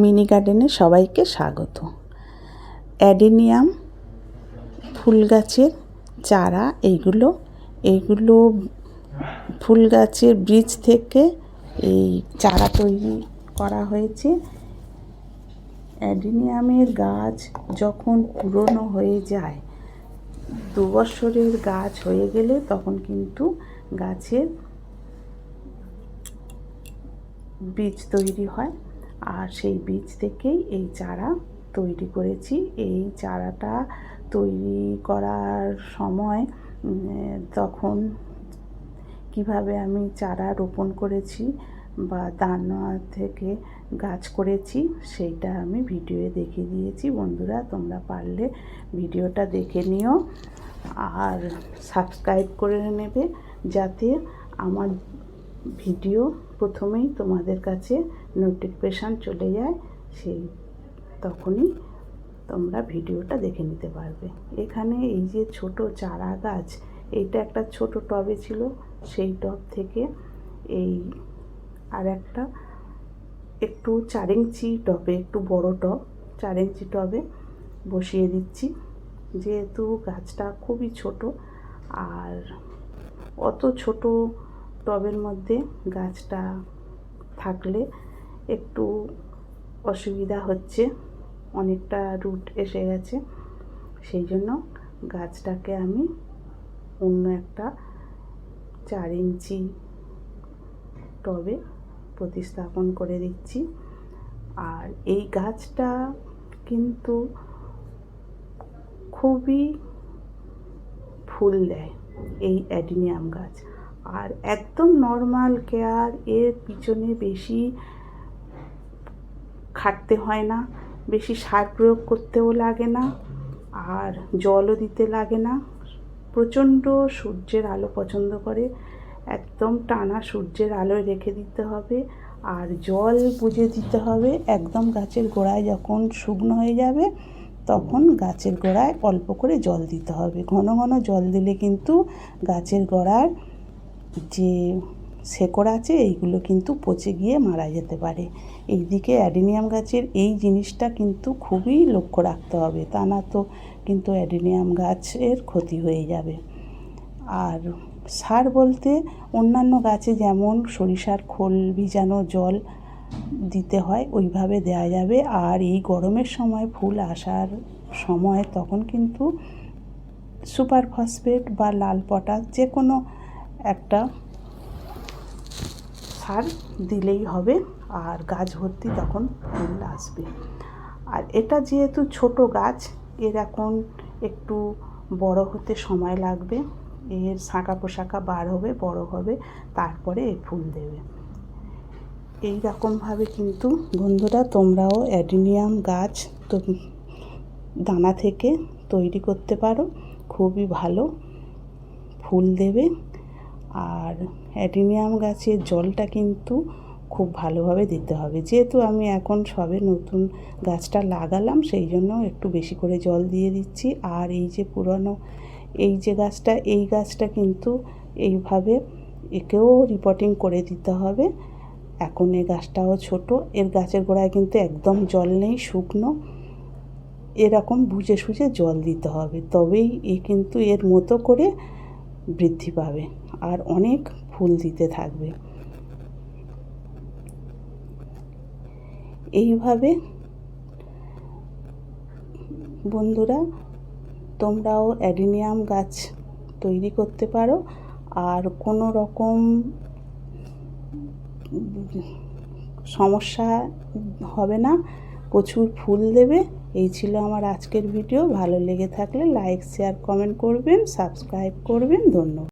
Mini গার্ডেনে সবাইকে স্বাগত। অ্যাডেনিয়াম ফুল গাছের চারা এইগুলো এইগুলো ফুল গাছের বীজ থেকে এই চারা তৈরি করা হয়েছে। অ্যাডেনিয়ামের গাছ যখন পুরনো হয়ে যায়, দু বছরের গাছ হয়ে গেলে তখন কিন্তু গাছের বীজ তৈরি হয়। আর সেই বীজ থেকেই এই চারা তৈরি করেছি। এই চারাটা তৈরি করার সময় তখন কীভাবে আমি চারা রোপণ করেছি বা দানা থেকে গাছ করেছি, সেইটা আমি ভিডিওয়ে দেখিয়ে দিয়েছি। বন্ধুরা, তোমরা পারলে ভিডিওটা দেখে নিও আর সাবস্ক্রাইব করে নেবে যাতে আমার ভিডিও প্রথমেই তোমাদের কাছে নোটিফিকেশান চলে যায়, সেই তখনই তোমরা ভিডিওটা দেখে নিতে পারবে। এখানে এই যে ছোট চারা গাছ এইটা একটা ছোট টবে ছিল, সেই টব থেকে এই আর একটা একটু চার ইঞ্চি টবে, একটু বড় টব, চার ইঞ্চি টবে বসিয়ে দিচ্ছি। যেহেতু গাছটা খুবই ছোট, আর অত ছোট টবের মধ্যে গাছটা থাকলে একটু অসুবিধা হচ্ছে, অনেকটা রুট এসে গেছে। সেই জন্য গাছটাকে আমি অন্য একটা চার ইঞ্চি টবে প্রতিস্থাপন করে দিচ্ছি। আর এই গাছটা কিন্তু খুবই ফুল দেয়, এই অ্যাডিনিয়াম গাছ। আর একদম নর্মাল কেয়ার এর পিছনে বেশি খাটতে হয় না, বেশি সার প্রয়োগ করতেও লাগে না, আর জলও দিতে লাগে না। প্রচণ্ড সূর্যের আলো পছন্দ করে, একদম টানা সূর্যের আলোয় রেখে দিতে হবে, আর জল বুঝে দিতে হবে, একদম গাছের গোড়ায় যখন শুকনো হয়ে যাবে, তখন গাছের গোড়ায় অল্প করে জল দিতে হবে। ঘন ঘন জল দিলে কিন্তু গাছের গোড়ার যে শেকড় আছে, এইগুলো কিন্তু পচে গিয়ে মারা যেতে পারে। এইদিকে অ্যাডিনিয়াম গাছের এই জিনিসটা কিন্তু খুবই লক্ষ্য রাখতে হবে, তা না তো কিন্তু অ্যাডিনিয়াম গাছের ক্ষতি হয়ে যাবে। আর সার বলতে অন্যান্য গাছে যেমন সরিষার খোল ভিজানো জল দিতে হয়, ওইভাবে দেওয়া যাবে। আর এই গরমের সময় ফুল আসার সময় তখন কিন্তু সুপার ফসফেট বা লাল পটাশ যে কোনো একটা সার দিলেই হবে আর গাছ ভর্তি তখন ফুল আসবে। আর এটা যেহেতু ছোট গাছ, এর এখন একটু বড় হতে সময় লাগবে। এর শাঁখা পোশাখা বার হবে, বড় হবে, তারপরে এ ফুল দেবে। এই রকমভাবে কিন্তু বন্ধুরা তোমরাও অ্যাডিনিয়াম গাছ তো দানা থেকে তৈরি করতে পারো। খুবই ভালো ফুল দেবে। আর অ্যাডিনিয়াম গাছের জলটা কিন্তু খুব ভালোভাবে দিতে হবে। যেহেতু আমি এখন সবে নতুন গাছটা লাগালাম, সেই জন্য একটু বেশি করে জল দিয়ে দিচ্ছি। আর এই যে পুরনো, এই যে গাছটা, এই গাছটা কিন্তু এইভাবে একেও রিপোর্টিং করে দিতে হবে। এখন এই গাছটাও ছোট, এর গাছের গোড়ায় কিন্তু একদম জল নেই, শুকনো। এরকম বুঝে সুঝে জল দিতে হবে, তবেই এ কিন্তু এর মতো করে বৃদ্ধি পাবে। আর অনেক ফুল দিতে থাকবে। এইভাবে বন্ধুরা, তোমরাও অ্যাডিনিয়াম গাছ তৈরি করতে পারো। আর কোনো রকম সমস্যা হবে না, প্রচুর ফুল দেবে। এই ছিল আমার আজকের ভিডিও। ভালো লেগে থাকলে লাইক, শেয়ার, কমেন্ট করবেন, সাবস্ক্রাইব করবেন। ধন্যবাদ।